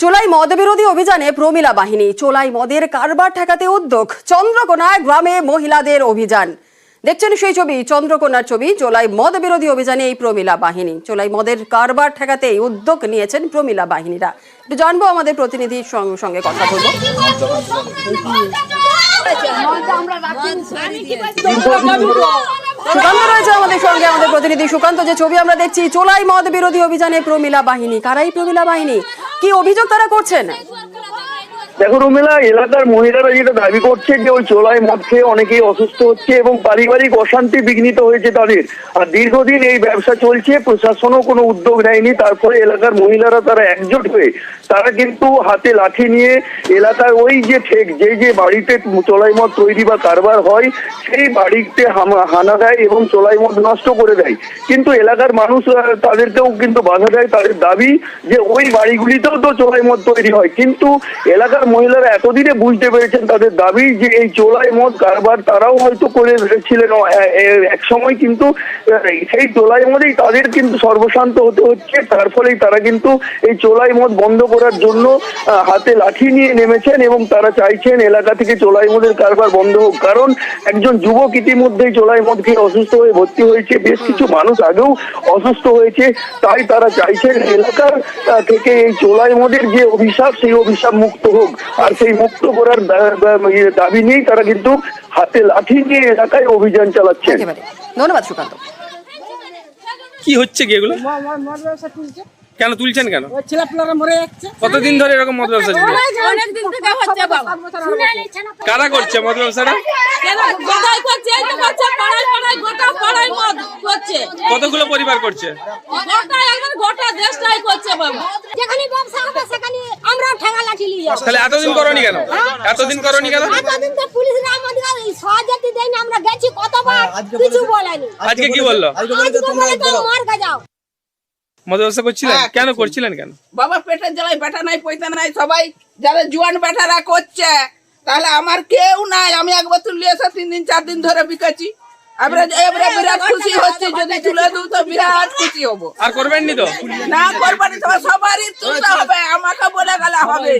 চোলাই মদ বিরোধী অভিযানে প্রমিলা বাহিনী। চোলাই মদের কারবার ঠেকাতে উদ্যোগ। চন্দ্রকোনায় গ্রামে মহিলাদের অভিযান। দেখছেন সেই ছবি, চন্দ্রকোনার ছবি, চোলাই মদ বিরোধী অভিযানে এই প্রমিলা বাহিনী। চোলাই মদের কারবার ঠেকাতে এই উদ্যোগ নিয়েছেন প্রমিলা বাহিনীরা। একটু জানব আমাদের প্রতিনিধির সঙ্গে কথা বলব। সুকান্ত রয়েছে আমাদের সঙ্গে, আমাদের প্রতিনিধি সুকান্ত। যে ছবি আমরা দেখছি, চোলাই মদ বিরোধী অভিযানে প্রমিলা বাহিনী। কারাই প্রমিলা বাহিনী? কি অভিযোগ তারা করছেন? দেখো রুমেলা, এলাকার মহিলারা যেটা দাবি করছে যে ওই চোলায় মদ খেয়ে অনেকেই অসুস্থ হচ্ছে এবং পারিবারিক অশান্তি বিঘ্নিত হয়েছে তাদের। আর দীর্ঘদিন এই ব্যবসা চলছে, প্রশাসনও কোনো উদ্যোগ নেয়নি, তারপরে এলাকার মহিলারা তারা একজোট হয়ে তারা কিন্তু হাতে লাঠি নিয়ে এলাকার ওই যে ঠেক, যে যে বাড়িতে চোলাই মদ তৈরি বা কারবার হয়, সেই বাড়িতে হানা দেয় এবং চোলাই মদ নষ্ট করে দেয়। কিন্তু এলাকার মানুষ তাদেরকেও কিন্তু বাধা দেয়, তাদের দাবি যে ওই বাড়িগুলিতেও তো চোলাই মদ তৈরি হয়। কিন্তু এলাকার মহিলারা এতদিনে বুঝতে পেরেছেন তাদের দাবি যে এই চোলাই মদ কারবার তারাও হয়তো করে ছিলেন এক সময় কিন্তু সেই চোলাই মদেই তাদের কিন্তু সর্বশান্ত হতে হচ্ছে। তার ফলেই তারা কিন্তু এই চোলাই মদ বন্ধ করার জন্য হাতে লাঠি নিয়ে নেমেছেন এবং তারা চাইছেন এলাকা থেকে চোলাই মদের কারবার বন্ধ হোক। কারণ একজন যুবক ইতিমধ্যেই চোলাই মদ খেয়ে অসুস্থ হয়ে ভর্তি হয়েছে। বেশ কিছু মানুষ আগেও অসুস্থ হয়েছে। তাই তারা চাইছেন এলাকার থেকে এই চোলাই মদের যে অভিশাপ, সেই অভিশাপ মুক্ত হোক। আর সেই মুক্ত করার ইয়ে দাবি নিয়েই তারা কিন্তু হাতে লাঠি নিয়ে এলাকায় অভিযান চালাচ্ছেন। ধন্যবাদ সুকান্ত। কি হচ্ছে কি এগুলো? কেন তুলছেন কেন? কতদিন ধরে এরকম মদ ব্যবসা চলছে অনেকদিন থেকে হচ্ছে বাবা। কারা করছে মদ ব্যবসাটা কতগুলো পরিবার করছে? গোটা দেশটাই করছে বাবা। যেখানে ব্যবসা হবে সেখানে আমরা ঠেঙা লাঠি নিয়ে যাব তাহলে এতদিন করনি কেন? এতদিন করনি কেন? এতদিন তো পুলিশরা আমাদের সহজাতি দেয়নি আমরা গেছি কতবার? কিছু বলেনি। আজকে কি বলল? আজকে বলে তো মার যাও। মদ ব্যবসা করছিলেন কেন করছিলেন কেন? বাবা পেটের জ্বালায় বেটা নাই পয়সা নাই সবাই যারা জুয়ান বেটারা করছে তাহলে আমার কেউ নাই। আমি একবার তুলে এসে তিন দিন চার দিন ধরে বিকেছি। এবারে এবারে বিরাট খুশি হচ্ছে যদি তুলে দেবো তো বিরাট খুশি হব। আর করবেন নি তো? না করবানি তোমার তুলতে হবে